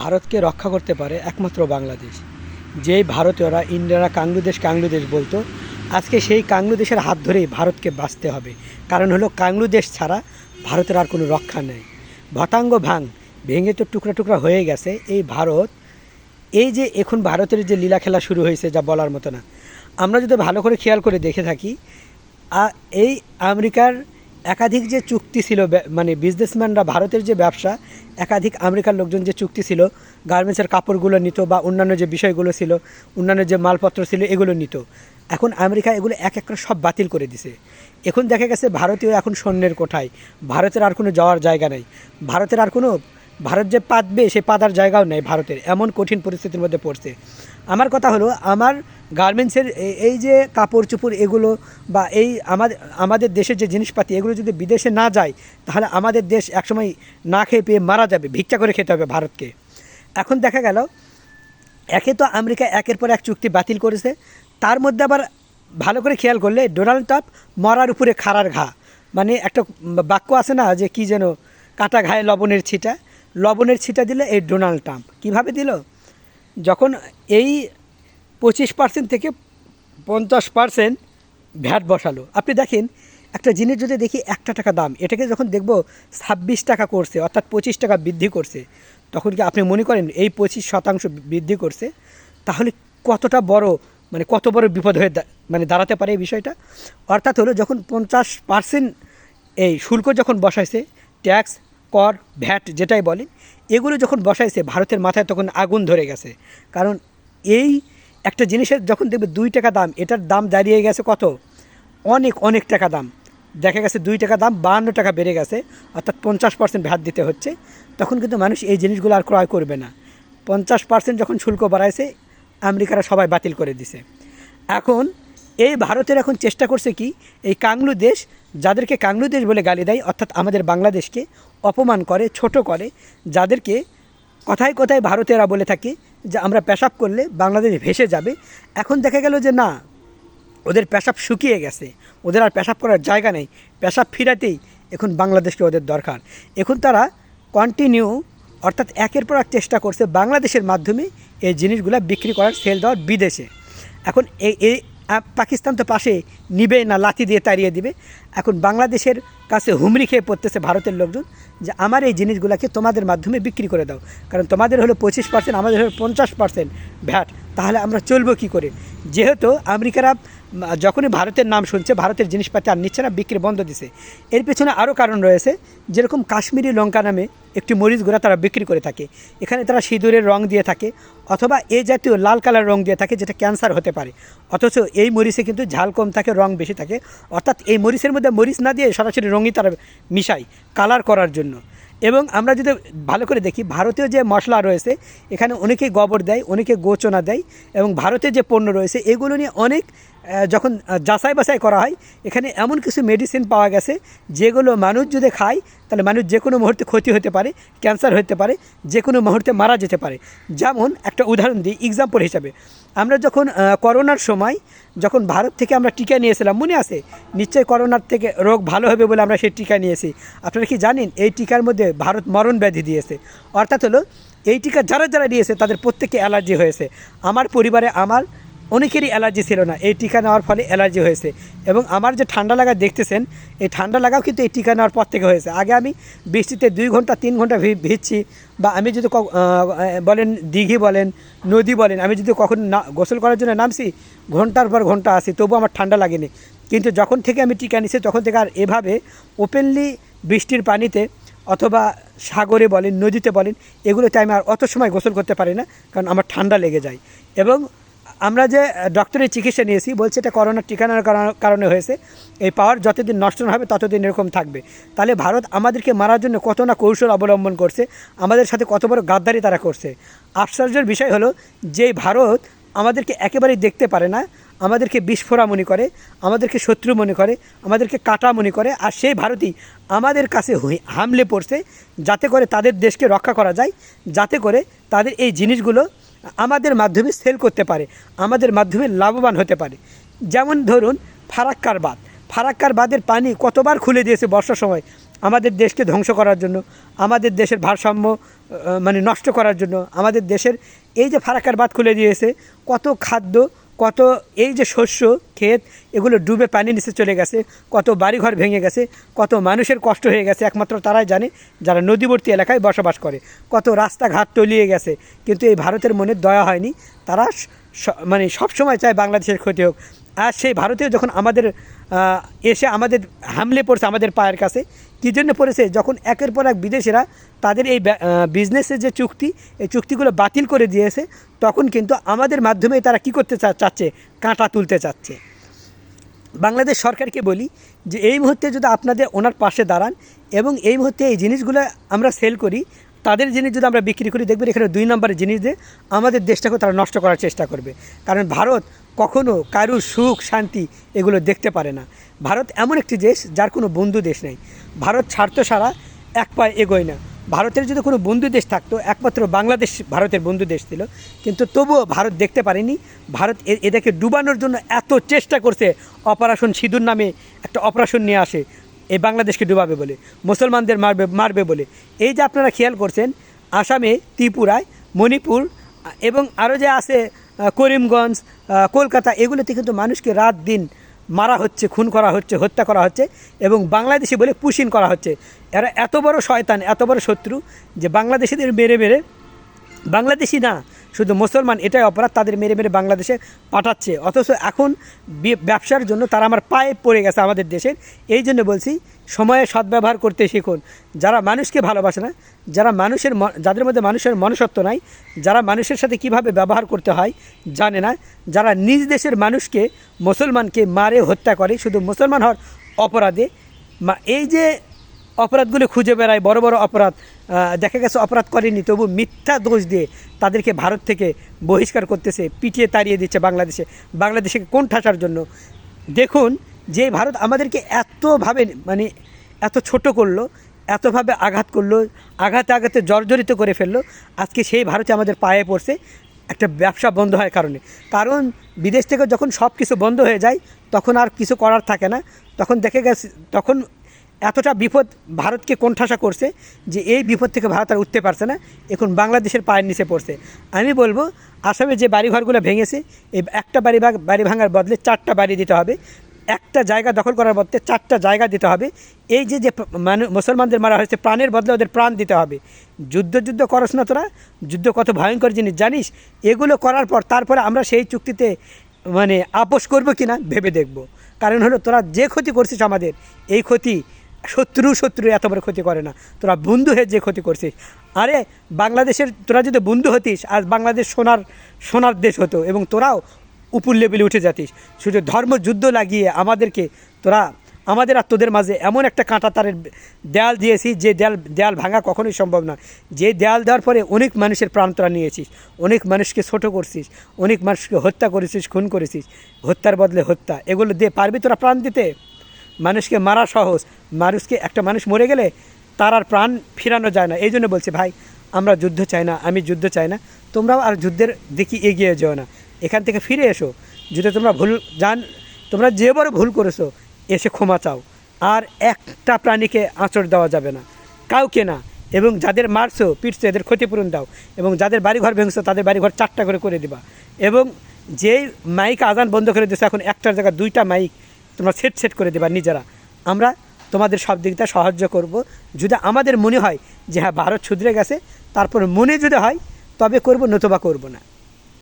ভারতকে রক্ষা করতে পারে একমাত্র বাংলাদেশ। যেই ভারতীয়রা ইন্ডিয়ারা কাংলু দেশ কাংলু দেশ বলতো, আজকে সেই কাংলু দেশের হাত ধরেই ভারতকে বাঁচতে হবে। কারণ হলো কাংলু দেশ ছাড়া ভারতের আর কোনো রক্ষা নেই। ভটাঙ্গ ভাং ভেঙে তো টুকরা টুকরা হয়ে গেছে। এই ভারত, এই যে এখন ভারতের যে লীলা খেলা শুরু হয়েছে যা বলার মতো না। আমরা যদি ভালো করে খেয়াল করে দেখে থাকি এই আমেরিকার একাধিক যে চুক্তি ছিল মানে বিজনেসম্যানরা ভারতের যে ব্যবসা, একাধিক আমেরিকার লোকজন যে চুক্তি ছিল গার্মেন্টসের কাপড়গুলো নিত বা অন্যান্য যে বিষয়গুলো ছিল, অন্যান্য যে মালপত্র ছিল, এগুলো নিত। এখন আমেরিকা এগুলো এক এক করে সব বাতিল করে দিছে। এখন দেখা গেছে ভারতীয় এখন সৈন্যের কোঠায়। ভারতের আর কোনো যাওয়ার জায়গা নেই। ভারতের আর কোনো, ভারত যে পাতবে, সে পাতার জায়গাও নেই ভারতের। এমন কঠিন পরিস্থিতির মধ্যে পড়ছে। আমার কথা হলো, আমার গার্মেন্টসের এই যে কাপড় চোপড় এগুলো বা এই আমাদের আমাদের দেশের যে জিনিসপাতি, এগুলো যদি বিদেশে না যায়, তাহলে আমাদের দেশ একসময় না খেয়ে পেয়ে মারা যাবে, ভিক্ষা করে খেতে হবে ভারতকে। এখন দেখা গেল, একে তো আমেরিকা একের পর এক চুক্তি বাতিল করেছে, তার মধ্যে আবার ভালো করে খেয়াল করলে ডোনাল্ড ট্রাম্প মরার উপরে খাড়ার ঘা। মানে একটা বাক্য আছে না যে কি যেন, কাটা ঘায়ে লবণের ছিটা লবণের ছিটা দিলে এই ডোনাল্ড ট্রাম্প। কীভাবে দিল? যখন এই পঁচিশ পার্সেন্ট থেকে পঞ্চাশ পার্সেন্ট ভ্যাট বসালো। আপনি দেখেন, একটা জিনিস যদি দেখি একটা টাকা দাম, এটাকে যখন দেখব ছাব্বিশ টাকা করছে, অর্থাৎ পঁচিশ টাকা বৃদ্ধি করছে, তখন কি আপনি মনে করেন এই পঁচিশ শতাংশ বৃদ্ধি করছে? তাহলে কতটা বড় মানে কত বড় বিপদ হয়ে মানে দাঁড়াতে পারে এই বিষয়টা? অর্থাৎ হলো যখন পঞ্চাশ পার্সেন্ট এই শুল্ক যখন বসাইছে ট্যাক্স কর, ভ্যাট যেটাই বলে, এগুলো যখন বসাইছে ভারতের মাথায় তখন আগুন ধরে গেছে। কারণ এই একটা জিনিসের যখন দেখবে দুই টাকা দাম, এটার দাম দাঁড়িয়ে গেছে কত? অনেক অনেক টাকা দাম। দেখা গেছে দুই টাকা দাম, বাহান্ন টাকা বেড়ে গেছে, অর্থাৎ পঞ্চাশ পার্সেন্ট ভ্যাট দিতে হচ্ছে। তখন কিন্তু মানুষ এই জিনিসগুলো আর ক্রয় করবে না। পঞ্চাশ পার্সেন্ট যখন শুল্ক বাড়াইছে, আমেরিকারা সবাই বাতিল করে দিছে। এখন এই ভারতের এখন চেষ্টা করছে কি, এই কাংলু দেশ, যাদেরকে কাংলু দেশ বলে গালি দেয়, অর্থাৎ আমাদের বাংলাদেশকে অপমান করে, ছোট করে, যাদেরকে কথায় কথায় ভারতেরা বলে থাকে যে আমরা পেশাব করলে বাংলাদেশ ভেসে যাবে। এখন দেখা গেল যে না, ওদের পেশাব শুকিয়ে গেছে। ওদের আর পেশাব করার জায়গা নেই। পেশাব ফিরাতেই এখন বাংলাদেশকে ওদের দরকার। এখন তারা কন্টিনিউ অর্থাৎ একের পর এক চেষ্টা করছে বাংলাদেশের মাধ্যমে এই জিনিসগুলো বিক্রি করার সেল দেওয়ার বিদেশে। এখন এই এই পাকিস্তান তো পাশে নিবে না, লাথি দিয়ে তাড়িয়ে দিবে। এখন বাংলাদেশের কাছে হুমড়ি খেয়ে পড়তেছে ভারতের লোকজন যে আমার এই জিনিসগুলোকে তোমাদের মাধ্যমে বিক্রি করে দাও। কারণ তোমাদের হলো পঁচিশ পার্সেন্ট, আমাদের হলো পঞ্চাশ পার্সেন্ট ভ্যাট। তাহলে আমরা চলবো কী করে? যেহেতু আমেরিকারা যখনই ভারতের নাম শুনছে, ভারতের জিনিসপাতি আর নিচ্ছে না, বিক্রি বন্ধ দিছে। এর পেছনে আরও কারণ রয়েছে, যেরকম কাশ্মীরি লঙ্কা নামে একটি মরিচ গুঁড়া তারা বিক্রি করে থাকে। এখানে তারা সিঁদুরের রং দিয়ে থাকে, অথবা এই জাতীয় লাল কালার রং দিয়ে থাকে, যেটা ক্যান্সার হতে পারে। অথচ এই মরিচে কিন্তু ঝাল কম থাকে, রং বেশি থাকে। অর্থাৎ এই মরিচের মধ্যে মরিচ না দিয়ে সরাসরি রঙই তারা মিশাই কালার করার জন্য। এবং আমরা যদি ভালো করে দেখি, ভারতীয় যে মশলা রয়েছে, এখানে অনেকে গোবর দেয়, অনেকে গোচনা দেয়, এবং ভারতের যে পণ্য রয়েছে, এগুলো নিয়ে অনেক যখন যাচাই বাছাই করা হয়, এখানে এমন কিছু মেডিসিন পাওয়া গেছে, যেগুলো মানুষ যদি খায়, তাহলে মানুষ যে কোনো মুহূর্তে ক্ষতি হতে পারে ক্যান্সার হতে পারে, যে কোনো মুহূর্তে মারা যেতে পারে। যেমন একটা উদাহরণ দিই এক্সাম্পল হিসাবে। আমরা যখন করোনার সময় যখন ভারত থেকে আমরা টিকা নিয়েছিলাম, মনে আছে? নিশ্চয়ই করোনার থেকে রোগ ভালো হবে বলে আমরা সেই টিকা নিয়েছি। আপনারা কি জানেন, এই টিকার মধ্যে ভারত মরণ ব্যাধি দিয়েছে। অর্থাৎ হলো, এই টিকা যারা যারা নিয়েছে তাদের প্রত্যেকে অ্যালার্জি হয়েছে। আমার পরিবারে আমার অনেকেরই অ্যালার্জি ছিল না। এই টিকা নেওয়ার ফলে অ্যালার্জি হয়েছে এবং আমার যে ঠান্ডা লাগা দেখতেছেন, এই ঠান্ডা লাগাও কিন্তু এই টিকা নেওয়ার পর থেকে হয়েছে। আগে আমি বৃষ্টিতে দুই ঘণ্টা, তিন ঘণ্টা ভিজছি বা আমি যদি বলেন দিঘি বলেন, নদী বলেন, আমি যদি কখন না গোসল করার জন্য নামছি, ঘণ্টার পর ঘণ্টা আসি তবু আমার ঠান্ডা লাগেনি। কিন্তু যখন থেকে আমি টিকা নিছি, তখন থেকে আর এভাবে ওপেনলি বৃষ্টির পানিতে অথবা সাগরে বলেন, নদীতে বলেন, এগুলোতে আমি আর অত সময় গোসল করতে পারি না, কারণ আমার ঠান্ডা লেগে যায়। এবং আমরা যে ডক্টরের চিকিৎসা নিয়েছি, বলছে এটা করোনার টিকানোর কারণ- হয়েছে। এই পাওয়ার যতদিন নষ্ট হবে, ততদিন এরকম থাকবে। তাহলে ভারত আমাদেরকে মারার জন্য কত না কৌশল অবলম্বন করছে, আমাদের সাথে কত বড় গাদ্দারি তারা করছে। আশ্চর্যের বিষয় হলো যে ভারত আমাদেরকে একেবারেই দেখতে পারে না, আমাদেরকে বিস্ফোরা মনে করে, আমাদেরকে শত্রু মনে করে, আমাদেরকে কাটা মনে করে, আর সেই ভারতই আমাদের কাছে হামলে পড়ছে, যাতে করে তাদের দেশকে রক্ষা করা যায়, যাতে করে তাদের এই জিনিসগুলো আমাদের মাধ্যমে সেল করতে পারে, আমাদের মাধ্যমে লাভবান হতে পারে। যেমন ধরুন, ফারাক্কার বাঁধ। ফারাক্কার বাঁধের পানি কতবার খুলে দিয়েছে বর্ষার সময়? আমাদের দেশকে ধ্বংস করার জন্য, আমাদের দেশের ভারসাম্য মানে নষ্ট করার জন্য, আমাদের দেশের এই যে ফারাক্কার বাঁধ খুলে দিয়েছে, কত খাদ্য কত এই যে শস্য, ক্ষেত, এগুলো ডুবে পানি নিচে চলে গেছে, কত বাড়িঘর ভেঙে গেছে, কত মানুষের কষ্ট হয়ে গেছে, একমাত্র তারাই জানে যারা নদীবর্তী এলাকায় বসবাস করে, কত রাস্তাঘাট তলিয়ে গেছে। কিন্তু এই ভারতের মনে দয়া হয়নি, তারা মানে মানে সবসময় চায় বাংলাদেশের ক্ষতি হোক। আর সেই ভারতীয় যখন আমাদের এসে আমাদের হামলে পড়ছে আমাদের পায়ের কাছে, কী জন্য পড়েছে? যখন একের পর এক বিদেশিরা তাদের এই বিজনেসের যে চুক্তি, এই চুক্তিগুলো বাতিল করে দিয়েছে, তখন কিন্তু আমাদের মাধ্যমে তারা কি করতে চাচ্ছে? কাঁটা তুলতে চাচ্ছে। বাংলাদেশ সরকারকে বলি যে, এই মুহূর্তে যদি আপনাদের ওনার পাশে দাঁড়ান এবং এই মুহূর্তে এই জিনিসগুলো আমরা সেল করি তাদের জিনিস যদি আমরা বিক্রি করি, দেখবেন এখানে দুই নম্বরের জিনিস দিয়ে আমাদের দেশটাকে তারা নষ্ট করার চেষ্টা করবে। কারণ ভারত কখনো কারুর সুখ, শান্তি এগুলো দেখতে পারে না। ভারত এমন একটি দেশ যার কোনো বন্ধু দেশ নেই। ভারত স্বার্থ সারা এক পায়ে এগোয় না। ভারতের যদি কোনো বন্ধু দেশ থাকতো, একমাত্র বাংলাদেশ ভারতের বন্ধু দেশ ছিল। কিন্তু তবুও ভারত দেখতে পারেনি। ভারত এদেরকে ডুবানোর জন্য এত চেষ্টা করছে, অপারেশন সিঁদুর নামে একটা অপারেশন নিয়ে আসে। এই বাংলাদেশকে ডুবাবে বলে, মুসলমানদের মারবে মারবে বলে। এই যে আপনারা খেয়াল করছেন, আসামে, ত্রিপুরায়, মণিপুর, এবং আরও যে আছে করিমগঞ্জ কলকাতা, এগুলোতে কিন্তু মানুষকে রাত দিন মারা হচ্ছে, খুন করা হচ্ছে, হত্যা করা হচ্ছে, এবং বাংলাদেশি বলে পুশিন করা হচ্ছে। এরা এত বড় শয়তান, এত বড় শত্রু যে বাংলাদেশিদের মেরে মেরে বাংলাদেশি না শুধু মুসলমান এটাই অপরাধ তাদের মেরে মেরে বাংলাদেশে পাঠাচ্ছে। অথচ এখন ব্যবসার জন্য তারা আমার পায়ে পড়ে গেছে আমাদের দেশের এই জন্য বলছি, সময়ে সদ্ব্যবহার করতে শিখুন। যারা মানুষকে ভালোবাসে না, যারা মানুষের যাদের মধ্যে মানুষের মনুষ্যত্ব নাই, যারা মানুষের সাথে কীভাবে ব্যবহার করতে হয় জানে না। যারা নিজ দেশের মানুষকে, মুসলমানকে মারে হত্যা করে, শুধু মুসলমান হওয়ার অপরাধে এই যে অপরাধগুলো খুঁজে বেড়ায়, বড় বড় অপরাধ দেখা গেছে অপরাধ করেনি তবু মিথ্যা দোষ দিয়ে তাদেরকে ভারত থেকে বহিষ্কার করতেছে, পিটিয়ে তাড়িয়ে দিচ্ছে বাংলাদেশে। বাংলাদেশে কোন ঠাসার জন্য? দেখুন, যে ভারত আমাদেরকে এতভাবে মানে এত ছোট করল, এতভাবে আঘাত করল, আঘাতে আঘাতে জর্জরিত করে ফেলল, আজকে সেই ভারতে আমাদের পায়ে পড়ছে, একটা ব্যবসা বন্ধ হয় কারণে। কারণ বিদেশ থেকে যখন সব কিছু বন্ধ হয়ে যায়, তখন আর কিছু করার থাকে না। তখন দেখে গেছে, তখন এতটা বিপদ ভারতকে কোণঠাসা করছে যে এই বিপদ থেকে ভারত আর উঠতে পারছে না। এখন বাংলাদেশের পায়ের নিচে পড়ছে। আমি বলব আসামে যে বাড়িঘরগুলো ভেঙেছে, এই একটা বাড়ি বাড়ি ভাঙার বদলে চারটা বাড়ি দিতে হবে। একটা জায়গা দখল করার বদলে চারটা জায়গা দিতে হবে। এই যে যে মুসলমানদের মারা হয়েছে, প্রাণের বদলে ওদের প্রাণ দিতে হবে। যুদ্ধ যুদ্ধ করস না তোরা। যুদ্ধ কত ভয়ঙ্কর জিনিস, জানিস? এগুলো করার পর তারপরে আমরা সেই চুক্তিতে মানে আপোষ করব কি না ভেবে দেখব। কারণ হলো তোরা যে ক্ষতি করছিস আমাদের, এই ক্ষতি শত্রু শত্রু এত বড় ক্ষতি করে না। তোরা বন্ধু হয়ে যে ক্ষতি করছিস। আরে, বাংলাদেশের, তোরা যদি বন্ধু হতিস, আজ বাংলাদেশ সোনার সোনার দেশ হতো এবং তোরাও উপর লেভেলে উঠে যাতিস। শুধু ধর্মযুদ্ধ লাগিয়ে আমাদেরকে, তোরা, আমাদের আর তোদের মাঝে এমন একটা কাঁটা তারের দেয়াল দিয়েছি, যে দেয়াল দেয়াল ভাঙা কখনোই সম্ভব না। যে দেয়াল দেওয়ার পরে অনেক মানুষের প্রাণ তোরা নিয়েছিস, অনেক মানুষকে ছোট করছিস, অনেক মানুষকে হত্যা করেছিস, খুন করেছিস। হত্যার বদলে হত্যা। এগুলো দিয়ে পারবি তোরা প্রাণ দিতে? মানুষকে মারা সহজ। মানুষকে, একটা মানুষ মরে গেলে তার আর প্রাণ ফিরানো যায় না। এই জন্য বলছি, ভাই, আমরা যুদ্ধ চাই না, আমি যুদ্ধ চাই না। তোমরাও আর যুদ্ধের দেখি এগিয়ে যেও না। এখান থেকে ফিরে এসো। যদি তোমরা ভুল জান, তোমরা যে বড় ভুল করেছ, এসে ক্ষমা চাও। আর একটা প্রাণীকে আঁচড় দেওয়া যাবে না। কাউকে না। এবং যাদের মারছো, পিটছো, এদের ক্ষতিপূরণ দাও। এবং যাদের বাড়িঘর ভেঙছো, তাদের বাড়িঘর চারটা করে করে দিবা। এবং যেই মাইক আজান বন্ধ করে দিয়েছ, এখন একটার জায়গায় দুইটা মাইক তোমরা সেট সেট করে দেবা নিজেরা। আমরা তোমাদের সব দিকটা সাহায্য করব। যদি আমাদের মনে হয় যে হ্যাঁ ভারত শুধরে গেছে, তারপর মনে যদি হয়, তবে করব, নতুবা করব না।